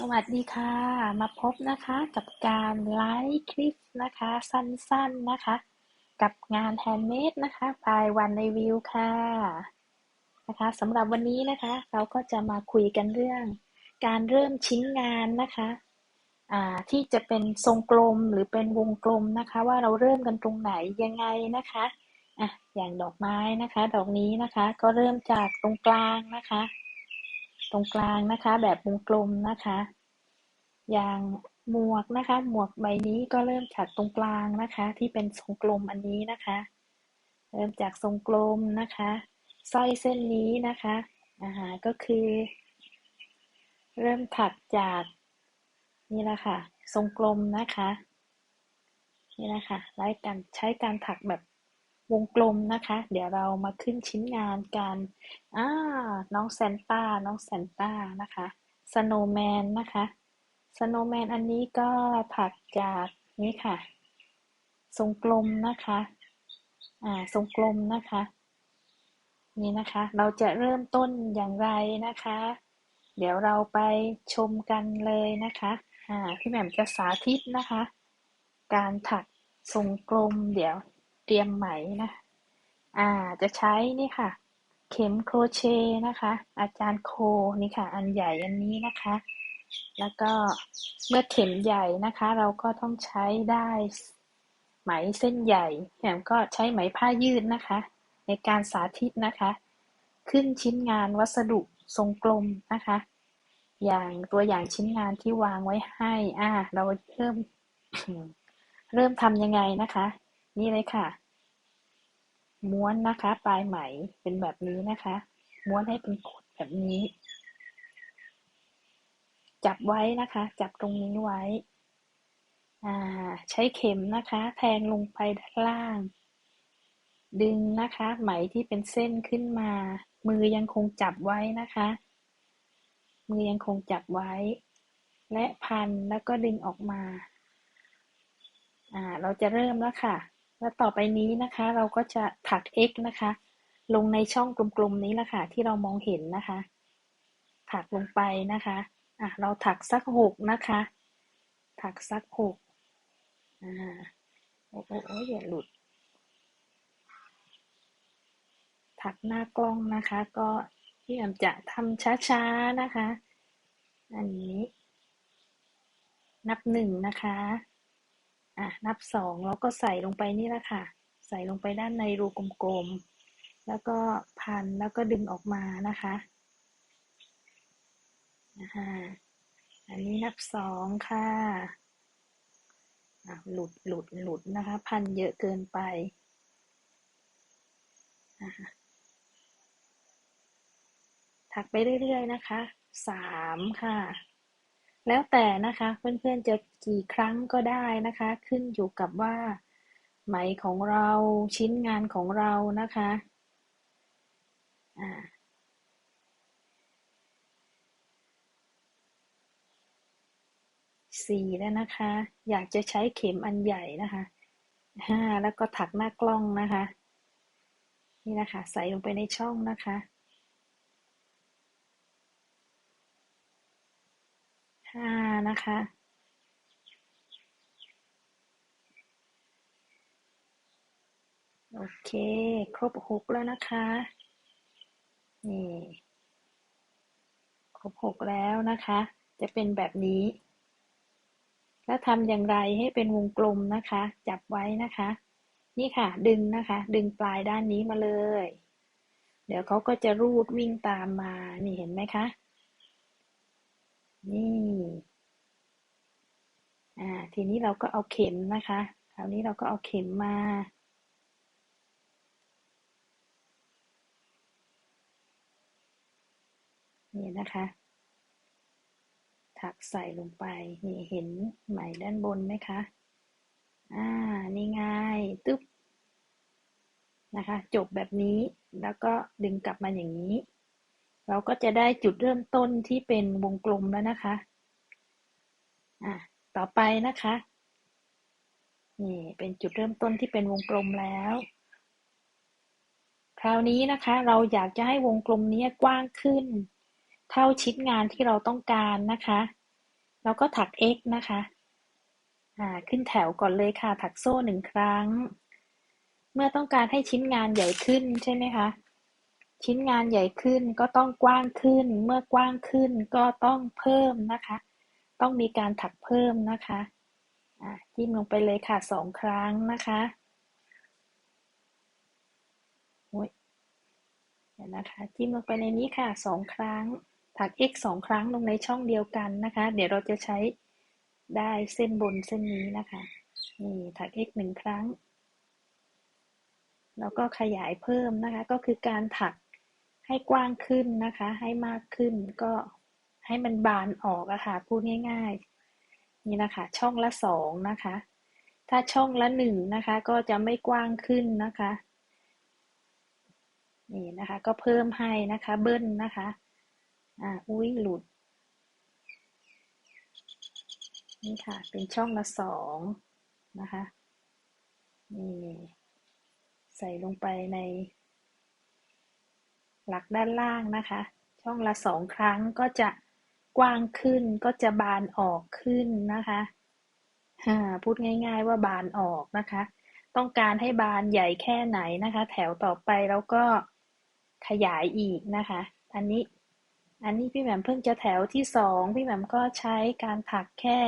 สวัสดีค่ะ มาพบนะคะกับการไลฟ์คลิปนะคะ สั้นๆนะคะ กับงานแฮนด์เมดนะคะปลายวันในวิวค่ะนะคะสำหรับวันนี้นะคะ เราก็จะมาคุยกันเรื่อง การเริ่มชิ้นงานนะคะที่จะเป็นทรงกลมหรือเป็นวงกลมนะคะ ว่าเราเริ่มกันตรงไหนยังไงนะคะอะอย่างดอกไม้นะคะ ดอกนี้นะคะ ก็เริ่มจากตรงกลางนะคะ ตรงกลางนะคะ แบบวงกลมนะคะ อย่างหมวกนะคะ หมวกใบนี้ก็เริ่มจากตรงกลางนะคะ ที่เป็นทรงกลมอันนี้นะคะ เริ่มจากทรงกลมนะคะสร้อยเส้นนี้นะคะอ่าก็คือ เริ่มถักจากนี่แหละค่ะ ทรงกลมนะคะ นี่นะคะไล่การใช้การถักแบบ วงกลมนะคะ เดี๋ยวเรามาขึ้นชิ้นงานกันอ่าน้องแซนต้า น้องแซนต้านะคะสโนว์แมนนะคะสโนว์แมนอันนี้ก็ถักจากนี่ค่ะ ทรงกลมนะคะ อ่า ทรงกลมนะคะ นี่นะคะ เราจะเริ่มต้นอย่างไรนะคะ เดี๋ยวเราไปชมกันเลยนะคะ อ่า พี่แหม่มจะสาธิตนะคะ การถักทรงกลม เดี๋ยว เตรียมไหมนะอ่าจะใช้นี่ค่ะ เข็มโครเชต์นะคะ อาจารย์โคนี่ค่ะ อันใหญ่อันนี้นะคะ แล้วก็เมื่อเข็มใหญ่นะคะ เราก็ต้องใช้ได้ไหมเส้นใหญ่แถมก็ใช้ไหมผ้ายืดนะคะ ในการสาธิตนะคะ ขึ้นชิ้นงานวัสดุทรงกลมนะคะ อย่างตัวอย่างชิ้นงานที่วางไว้ให้ อ่า เราเริ่ม เริ่มทำยังไงนะคะ นี่เลยค่ะ ม้วนนะคะ ปลายไหมเป็นแบบนี้นะคะ ม้วนให้เป็นขดแบบนี้ จับไว้นะคะ จับตรงนี้ไว้ใช้เข็มนะคะ แทงลงไปด้านล่าง ดึงนะคะ ไหมที่เป็นเส้นขึ้นมา มือยังคงจับไว้นะคะ มือยังคงจับไว้ และพันแล้วก็ดึงออกมา อ่า เราจะเริ่มแล้วค่ะ แล้วต่อไปนี้นะคะ เราก็จะถัก x นะคะ ลงในช่องกลมๆนี้ละค่ะ ที่เรามองเห็นนะคะ ถักลงไปนะคะอะเราถักสักหกนะคะ ถักสักหกอ่าโอ้โอ้อย่าหลุด ถักหน้ากล้องนะคะ ก็พี่แอมจะทำช้าๆนะคะ อันนี้ นับหนึ่งนะคะ อะนับสองแล้วก็ใส่ลงไปนี่แหละค่ะ ใส่ลงไปด้านในรูกลมๆ แล้วก็พันแล้วก็ดึงออกมานะคะนะคะอันนี้นับสองค่ะหลุดหลุดหลุดนะคะ พันเยอะเกินไปถักไปเรื่อยๆนะคะสามค่ะ แล้วแต่นะคะเพื่อนๆจะกี่ครั้งก็ได้นะคะ ขึ้นอยู่กับว่า ไหมของเราชิ้นงานของเรานะคะสี่แล้วนะคะ อยากจะใช้เข็มอันใหญ่นะคะห้าแล้วก็ถักหน้ากล้องนะคะ นี่นะคะ ใส่ลงไปในช่องนะคะานะคะ โอเค ครบหกแล้วนะคะ นี่ ครบหกแล้วนะคะ จะเป็นแบบนี้ แล้วทำอย่างไรให้เป็นวงกลมนะคะ จับไว้นะคะ นี่ค่ะ ดึงนะคะ ดึงปลายด้านนี้มาเลย เดี๋ยวเขาก็จะรูดวิ่งตามมา นี่เห็นไหมคะ นี่อ่าทีนี้เราก็เอาเข็มนะคะคราวนี้เราก็เอาเข็มมา นี่นะคะ ถักใส่ลงไป นี่เห็นไหมด้านบนไหมคะ อ่า นี่ง่ายตึ๊บนะคะ จบแบบนี้ แล้วก็ดึงกลับมาอย่างนี้ เราก็จะได้จุดเริ่มต้นที่เป็นวงกลมแล้วนะคะ อะ ต่อไปนะคะ นี่เป็นจุดเริ่มต้นที่เป็นวงกลมแล้ว คราวนี้นะคะ เราอยากจะให้วงกลมนี้กว้างขึ้น เท่าชิ้นงานที่เราต้องการนะคะ เราก็ถัก x นะคะ อ่า ขึ้นแถวก่อนเลยค่ะ ถักโซ่หนึ่งครั้ง เมื่อต้องการให้ชิ้นงานใหญ่ขึ้นใช่ไหมคะ ชิ้นงานใหญ่ขึ้นก็ต้องกว้างขึ้น เมื่อกว้างขึ้นก็ต้องเพิ่มนะคะ ต้องมีการถักเพิ่มนะคะจิ้มลงไปเลยค่ะสองครั้งนะคะเดี๋ยวนะคะจิ้มลงไปในนี้ค่ะสองครั้ง ถัก x สองครั้งลงในช่องเดียวกันนะคะ เดี๋ยวเราจะใช้ได้เส้นบนเส้นนี้นะคะนี่ถัก x หนึ่งครั้ง แล้วก็ขยายเพิ่มนะคะ ก็คือการถัก ให้กว้างขึ้นนะคะ ให้มากขึ้นก็ให้มันบานออกอะค่ะพูดง่าย ๆ นี่นะคะ ช่องละสองนะคะ ถ้าช่องละหนึ่งนะคะ ก็จะไม่กว้างขึ้นนะคะนี่นะคะ ก็เพิ่มให้นะคะ เบิ้ลนะคะอ่าอุ้ยหลุดนี่ค่ะ เป็นช่องละสองนะคะนี่ใส่ลงไปใน หลักด้านล่างนะคะ ช่องละสองครั้งก็จะกว้างขึ้นก็จะบานออกขึ้นนะคะพูดง่าย ๆ ว่าบานออกนะคะ ต้องการให้บานใหญ่แค่ไหนนะคะ แถวต่อไปแล้วก็ขยายอีกนะคะ อันนี้ อันนี้พี่แหม่มเพิ่งจะแถวที่สองพี่แหม่มก็ใช้การถักแค่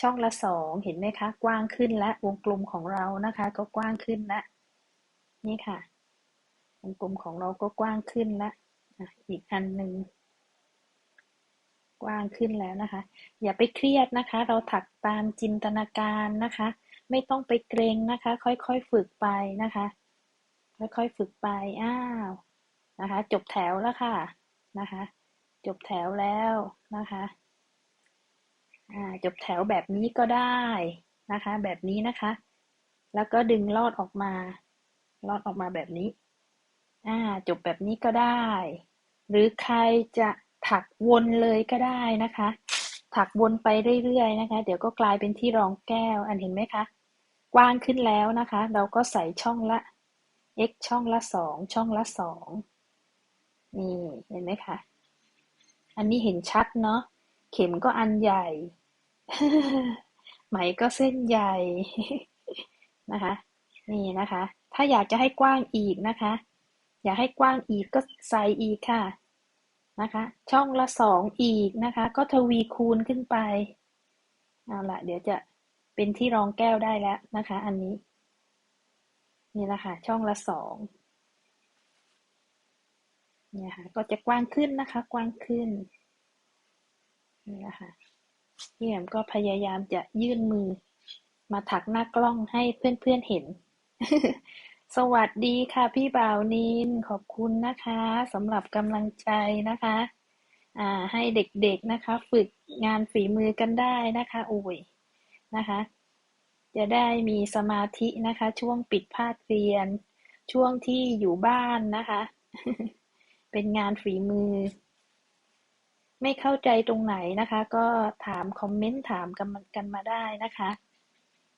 ช่องละสองเห็นไหมคะ กว้างขึ้นและวงกลมของเรานะคะ ก็กว้างขึ้นและนี่ค่ะ วงกลมของเราก็กว้างขึ้นและอีกอันหนึ่งกว้างขึ้นแล้วนะคะ อย่าไปเครียดนะคะ เราถักตามจินตนาการนะคะ ไม่ต้องไปเกรงนะคะ ค่อยๆฝึกไปนะคะ ค่อยๆฝึกไปอ้าวนะคะ จบแถวแล้วค่ะนะคะ จบแถวแล้วนะคะอ่าจบแถวแบบนี้ก็ได้นะคะ แบบนี้นะคะ แล้วก็ดึงลอดออกมาลอดออกมาแบบนี้ อ่า จบแบบนี้ก็ได้ หรือใครจะถักวนเลยก็ได้นะคะ ถักวนไปเรื่อยๆนะคะ เดี๋ยวก็กลายเป็นที่รองแก้ว อันเห็นไหมคะ กว้างขึ้นแล้วนะคะ เราก็ใส่ช่องละ x ช่องละสองช่องละสองนี่เห็นไหมคะ อันนี้เห็นชัดเนาะ เข็มก็อันใหญ่ ไหมก็เส้นใหญ่นะคะ นี่นะคะ ถ้าอยากจะให้กว้างอีกนะคะ อยากให้กว้างอีกก็ใส่อีกค่ะนะคะ ช่องละสองอีกนะคะ ก็ทวีคูณขึ้นไปเอาละเดี๋ยวจะเป็นที่รองแก้วได้แล้วนะคะ อันนี้นี่แหละค่ะ ช่องละสองเนี่ยค่ะ ก็จะกว้างขึ้นนะคะ กว้างขึ้นนี่แหละค่ะพี่แอมก็พยายามจะยื่นมือมาถักหน้ากล้องให้เพื่อนๆเห็น สวัสดีค่ะพี่บ่าวนินขอบคุณนะคะสำหรับกำลังใจนะคะอ่าให้เด็กๆนะคะ ฝึกงานฝีมือกันได้นะคะโอ้ยนะคะ จะได้มีสมาธินะคะ ช่วงปิดภาคเรียน ช่วงที่อยู่บ้านนะคะ เป็นงานฝีมือ ไม่เข้าใจตรงไหนนะคะ ก็ถามคอมเมนต์ถามกันกันมาได้นะคะ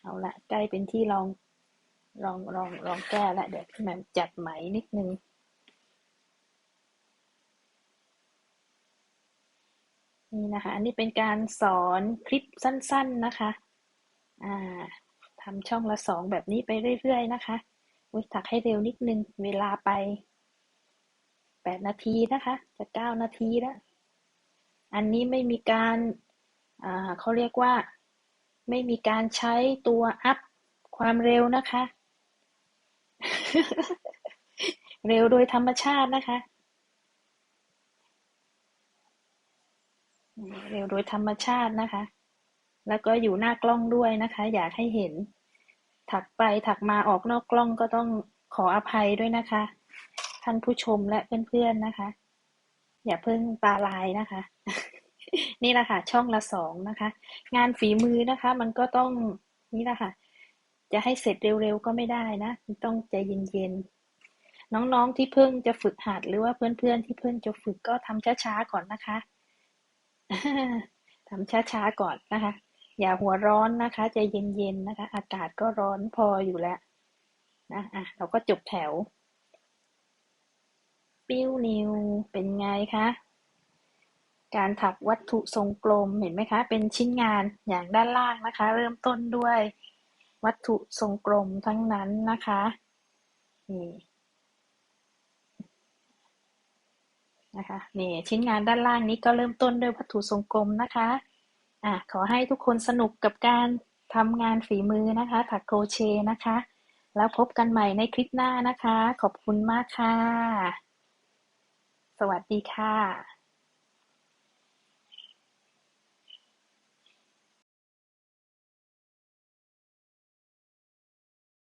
เอาละใกล้เป็นที่ลอง ลองลองลองแก้ละเดี๋ยวพี่แม่จัดไหมนิดนึงนี่นะคะอันนี้เป็นการสอนคลิปสั้น ๆนะคะทำช่องละสองแบบนี้ไปเรื่อยๆนะคะวิถักให้เร็วนิดนึงเวลาไปแปดนาทีนะคะจะเก้านาทีแล้ว อันนี้ไม่มีการเขาเรียกว่า ไม่มีการใช้ตัวอัพความเร็วนะคะ เร็วโดยธรรมชาตินะคะ เร็วโดยธรรมชาตินะคะ แล้วก็อยู่หน้ากล้องด้วยนะคะ อยากให้เห็น ถักไปถักมาออกนอกกล้องก็ต้องขออภัยด้วยนะคะ ท่านผู้ชมและเพื่อนๆนะคะ อย่าเพิ่งตาลายนะคะ นี่แหละค่ะช่องละสองนะคะ งานฝีมือนะคะ มันก็ต้องนี่แหละค่ะ จะให้เสร็จเร็วๆก็ไม่ได้นะต้องใจเย็นๆน้องๆที่เพิ่งจะฝึกหัดหรือว่าเพื่อนๆที่เพิ่งจะฝึกก็ทำช้าๆก่อนนะคะทำช้าๆก่อนนะคะ อย่าหัวร้อนนะคะใจเย็นๆนะคะ อากาศก็ร้อนพออยู่แล้วนะอะเราก็จบแถว ปิ้วนิวเป็นไงคะการถักวัตถุทรงกลมเห็นไหมคะ เป็นชิ้นงานอย่างด้านล่างนะคะ เริ่มต้นด้วย วัตถุทรงกลมทั้งนั้นนะคะนี่นะคะนี่ชิ้นงานด้านล่างนี้ก็เริ่มต้นด้วยวัตถุทรงกลมนะคะอะขอให้ทุกคนสนุกกับการทำงานฝีมือนะคะ ถักโครเชต์นะคะ แล้วพบกันใหม่ในคลิปหน้านะคะ ขอบคุณมากค่ะ สวัสดีค่ะ